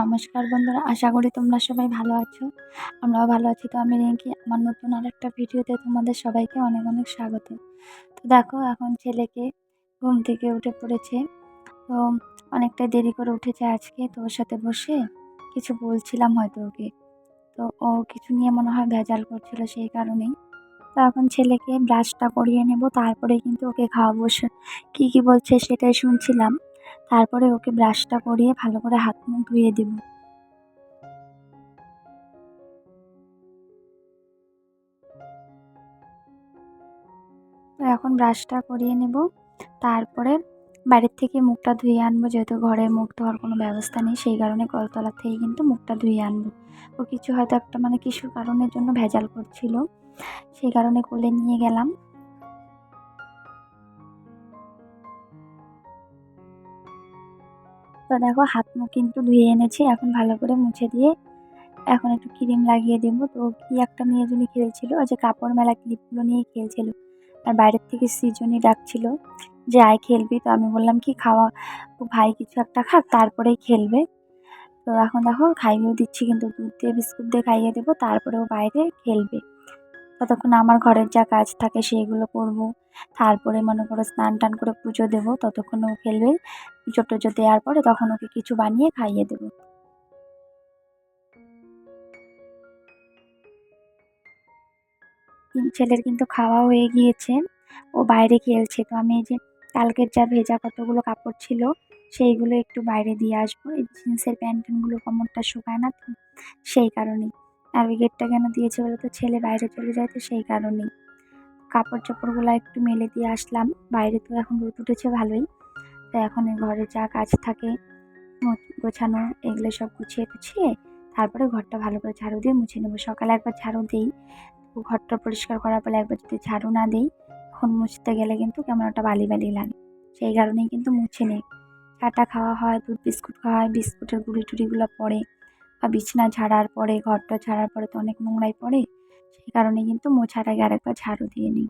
নমস্কার বন্ধুরা, আশা করি তোমরা সবাই ভালো আছো। আমরাও ভালো আছি। তো আমি রিঙ্কি, আমার নতুন আর একটা ভিডিওতে তোমাদের সবাইকে অনেক অনেক স্বাগত। তো দেখো, এখন ছেলেকে ঘুম থেকে উঠে পড়েছে। তো অনেকটা দেরি করে উঠেছে আজকে, তো ওর সাথে বসে কিছু বলছিলাম হয়তো ওকে। তো ও কিছু নিয়ে মনে হয় ভেজাল করছিল সেই কারণেই। তো এখন ছেলেকে ব্রাশটা করিয়ে নেব, তারপরে কিন্তু ওকে খাওয়াবো। কী কী বলছে সেটাই শুনছিলাম। তারপরে ওকে ব্রাশটা করিয়ে ভালো করে হাত মুখ ধুয়ে দেব। তো এখন ব্রাশটা করিয়ে নেব। তারপরে বাইরের থেকে মুখটা ধুয়ে আনব, যেহেতু ঘরে মুখ ধোয়ার কোনো ব্যবস্থা নেই, সেই কারণে কলতলার থেকে কিন্তু মুখটা ধুয়ে আনব। ও কিছু হয়তো একটা মানে কিছু কারণের জন্য ভেজাল করছিল, সেই কারণে কোলে নিয়ে গেলাম। তো দেখো হাত মুখ কিন্তু ধুয়ে এনেছি, এখন ভালো করে মুছে দিয়ে এখন একটু ক্রিম লাগিয়ে দেবো। তো কি একটা মেয়ে জন্য খেলছিল, ওই যে কাপড় মেলা ক্লিপগুলো নিয়ে খেলছিল। আর বাইরের থেকে সৃজনী ডাকছিল যে, আয় খেলবি? তো আমি বললাম, কি খাওয়া? ভাই কিছু একটা খাক, তারপরেই খেলবে। তো এখন দেখো খাইয়েও দিচ্ছি, কিন্তু দুধ দিয়ে বিস্কুট দিয়ে খাইয়ে দেবো, তারপরে ও বাইরে খেলবে। ততক্ষণ আমার ঘরের যা কাজ থাকে সেইগুলো করব। তারপরে মনে করো স্নান টান করে পুজো দেবো, ততক্ষণ ও খেলবে। পুজো টুজো দেওয়ার পরে তখন ওকে কিছু বানিয়ে খাইয়ে দেবো। ছেলের কিন্তু খাওয়া হয়ে গিয়েছে। ও বাইরে খেলছে। তো আমি এই যে কালকের যা ভেজা কতগুলো কাপড় ছিল, সেইগুলো একটু বাইরে দিয়ে আসব। এই জিন্সের প্যান্ট ট্যান্টগুলো কোমরটা শুকায় না তো, সেই কারণেই। আর ওই গেটটা কেন দিয়েছে বলে তো? ছেলে বাইরে চলে যায় তো সেই কারণেই। কাপড় চোপড়গুলো একটু মেলে দিয়ে আসলাম। বাইরে তো এখন রোদ উঠেছে ভালোই। তো এখন এই ঘরে যা কাজ থাকে গোছানো, এগুলো সব গুছিয়ে টুছিয়ে তারপরে ঘরটা ভালো করে ঝাড়ু দিয়ে মুছে নেব। সকালে একবার ঝাড়ু দিই। ঘরটা পরিষ্কার করার পরে একবার যদি ঝাড়ু না দিই, তখন মুছতে গেলে কিন্তু কেমন একটা বালি বালি লাগে। সেই কারণেই কিন্তু মুছে নেই। চাটা খাওয়া হয়, দুধ বিস্কুট খাওয়া হয়, বিস্কুটের গুঁড়ি টুড়িগুলো পড়ে। বা বিছানা ঝাড়ার পরে, ঘরটা ঝাড়ার পরে তো অনেক নোংরাই পড়ে, সেই কারণে কিন্তু মোছার আগে আরেকবার ঝাড়ু দিয়ে নিই।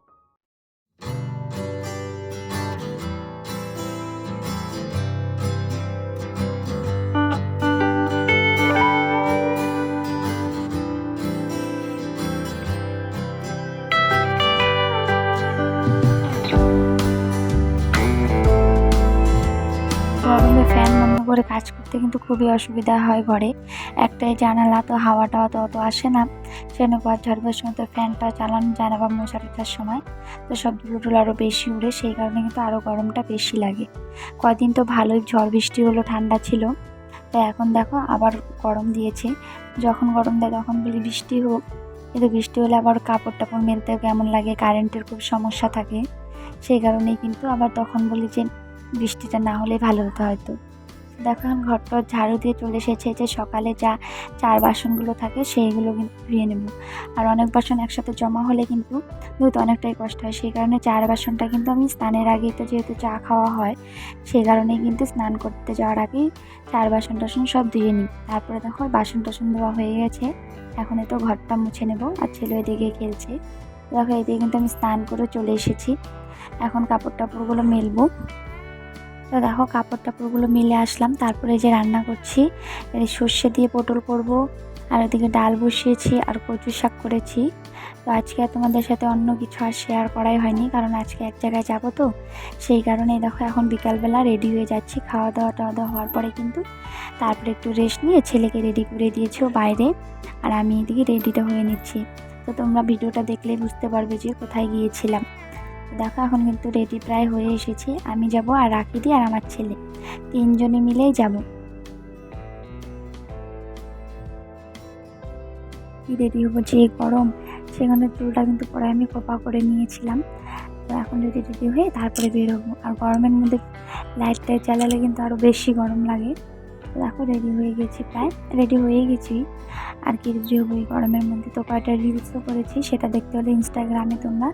করে কাজ করতে কিন্তু খুবই অসুবিধা হয় ঘরে। একটাই জানালা, তো হাওয়াটা তো অত আসে না। সেজন্য ঘর ঝাড়বার সময় তো ফ্যানটা চালানো যায় না বা মশারিটার সময়। তো সব ধুলোটুলো আরও বেশি উড়ে, সেই কারণে কিন্তু আরও গরমটা বেশি লাগে। কদিন তো ভালোই ঝড় বৃষ্টি হলো, ঠান্ডা ছিল। তো এখন দেখো আবার গরম দিয়েছে। যখন গরম দেয় তখন বলি বৃষ্টি হোক। কিন্তু বৃষ্টি হলে আবার কাপড় টাপড় মেলতেও কেমন লাগে, কারেন্টের খুব সমস্যা থাকে। সেই কারণেই কিন্তু আবার তখন বলি যে বৃষ্টিটা না হলে ভালো হতো হয়তো। দেখো এখন ঘরটা ঝাড়ু দিয়ে চলে এসেছে যে সকালে যা চার বাসনগুলো থাকে সেইগুলো কিন্তু ধুয়ে নেব। আর অনেক বাসন একসাথে জমা হলে কিন্তু ধুতে অনেকটাই কষ্ট হয়। সেই কারণে চার বাসনটা কিন্তু আমি স্নানের আগেই তো যেহেতু চা খাওয়া হয়, সেই কারণেই কিন্তু স্নান করতে যাওয়ার আগেই চার বাসন টাসন সব ধুয়ে নিই। তারপরে দেখো বাসন টাসন ধোয়া হয়ে গেছে। এখন তো ঘরটা মুছে নেব আর ছেলে ওইদিকে খেলছে। দেখো এদিকে কিন্তু আমি স্নান করে চলে এসেছি। এখন কাপড় টাপড়গুলো মেলবো। তো দেখো কাপড় টাপড়গুলো মিলে আসলাম। তারপরে যে রান্না করছি সর্ষে দিয়ে পটল করব, আর ওদিকে ডাল বসিয়েছি, আর কচু শাক করেছি। তো আজকে আর তোমাদের সাথে অন্য কিছু আর শেয়ার করাই হয়নি, কারণ আজকে এক জায়গায় যাব তো। সেই কারণে দেখো এখন বিকালবেলা রেডি হয়ে যাচ্ছি। খাওয়া দাওয়া টাওয়া দাওয়া হওয়ার পরে কিন্তু তারপরে একটু রেস্ট নিয়ে ছেলেকে রেডি করে দিয়েছি বাইরে, আর আমি এদিকে রেডিটা হয়ে নিচ্ছি। তো তোমরা ভিডিওটা দেখলে বুঝতে পারবে যে কোথায় গিয়েছিলাম। দেখো, এখন কিন্তু রেডি প্রায় হয়ে এসেছে। আমি যাব আর রাখিদি আর আমার ছেলে। তিনজনে মিলেই যাব। কি রেডি হব যে গরম। সেখানে চুলটা কিন্তু পরে আমি কোপা করে নিয়েছিলাম। তো এখন রেডি রেডি হয়ে তারপরে বের হব আর গরমের মধ্যে লাইট টাইট জ্বালালে কিন্তু আরও বেশি গরম লাগে। দেখো রেডি হয়ে গেছি প্রায়। রেডি হয়ে গেছি। আর কি হব এই গরমের মধ্যে তো কয়টা রিলসও করেছি, সেটা দেখতে হলে ইনস্টাগ্রামে তোমরা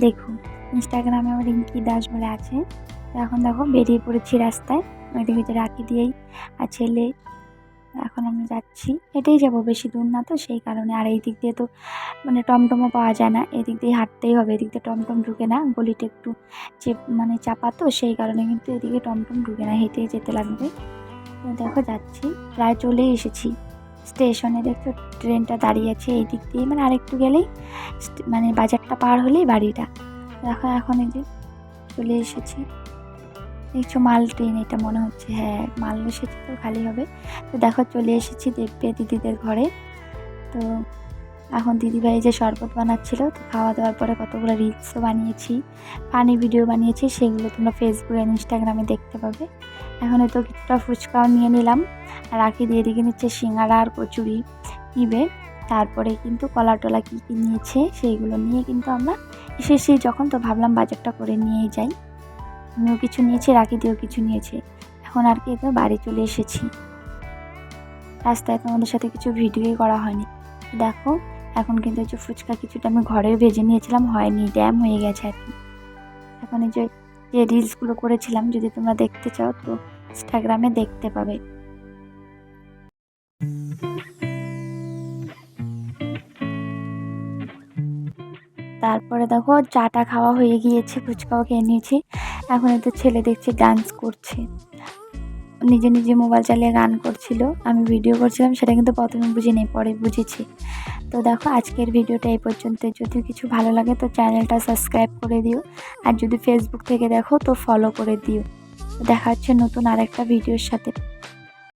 দেখো। ইনস্টাগ্রামে আমার রিঙ্কি দাস বলে আছে। তো এখন দেখো, বেরিয়ে পড়েছি রাস্তায়। ওইদিকে যে রাখি দিয়েই আর ছেলে। এখন আমি যাচ্ছি। হেঁটেই যাব, বেশি দূর না তো, সেই কারণে। আর এই দিক দিয়ে তো মানে টমটমও পাওয়া যায় না। এদিক দিয়ে হাঁটতেই হবে, এদিক দিয়ে টমটম ঢুকে না। গলিটা একটু চেপ মানে চাপা তো, সেই কারণে কিন্তু এদিকে টমটম ঢুকে না। হেঁটেই যেতে লাগবে। দেখো যাচ্ছি। প্রায় চলেই এসেছি। স্টেশনে দেখছ, ট্রেনটা দাঁড়িয়ে আছে এই দিক দিয়ে। মানে আরেকটু গেলেই মানে বাজারটা পার হলেই বাড়িটা। দেখো এখন এই যে চলে এসেছি। দেখছ মাল ট্রেন, এটা মনে হচ্ছে। হ্যাঁ মাল এসেছে তো, খালি হবে। তো দেখো চলে এসেছি দেববে দিদিদের ঘরে। তো এখন দিদিভাই যে শরবত বানাচ্ছিল, তো খাওয়া দাওয়ার পরে কতগুলো রিলসও বানিয়েছি ফানি ভিডিও বানিয়েছি, সেগুলো তোমরা ফেসবুক আর ইনস্টাগ্রামে দেখতে পাবে। এখন তো কিছুটা ফুচকাও নিয়ে নিলাম। আর রাখি দিয়ে দিকে নিচ্ছে সিঙ্গারা আর কচুরি, নিবে। তারপরে কিন্তু কলা টলা কী কী নিয়েছে সেইগুলো নিয়ে কিন্তু আমরা এসেছি যখন তো ভাবলাম বাজারটা করে নিয়ে যাই। আমিও কিছু নিয়েছি, রাখি দিয়েও কিছু নিয়েছে। এখন আর কি তো বাড়ি চলে এসেছি। রাস্তায় তোমাদের সাথে কিছু ভিডিওই করা হয়নি। দেখো, এখন কিন্তু যে ফুচকা কিছুটা আমি ঘরেও ভেজে নিয়েছিলাম, হয়নি, ড্যাম হয়ে গেছে আর কি। এখন এই যে যে রিলসগুলো করেছিলাম, যদি তোমরা দেখতে চাও, তো ইনস্টাগ্রামে দেখতে পাবে। তারপরে দেখো চাটা খাওয়া হয়ে গিয়েছে, ফুচকাও খেয়ে নিয়েছি। এখন তো ছেলে দেখছি ডান্স করছে। নিজে নিজে মোবাইল চালিয়ে গান করছিল। আমি ভিডিও করছিলাম, সেটা কিন্তু প্রথমে বুঝিনি, পরে বুঝেছি। তো দেখো, আজকের ভিডিওটা এই পর্যন্ত। যদি কিছু ভালো লাগে তো চ্যানেলটা সাবস্ক্রাইব করে দিও। আর যদি ফেসবুক থেকে দেখো তো ফলো করে দিও। দেখা হচ্ছে নতুন আরেকটা ভিডিওর সাথে।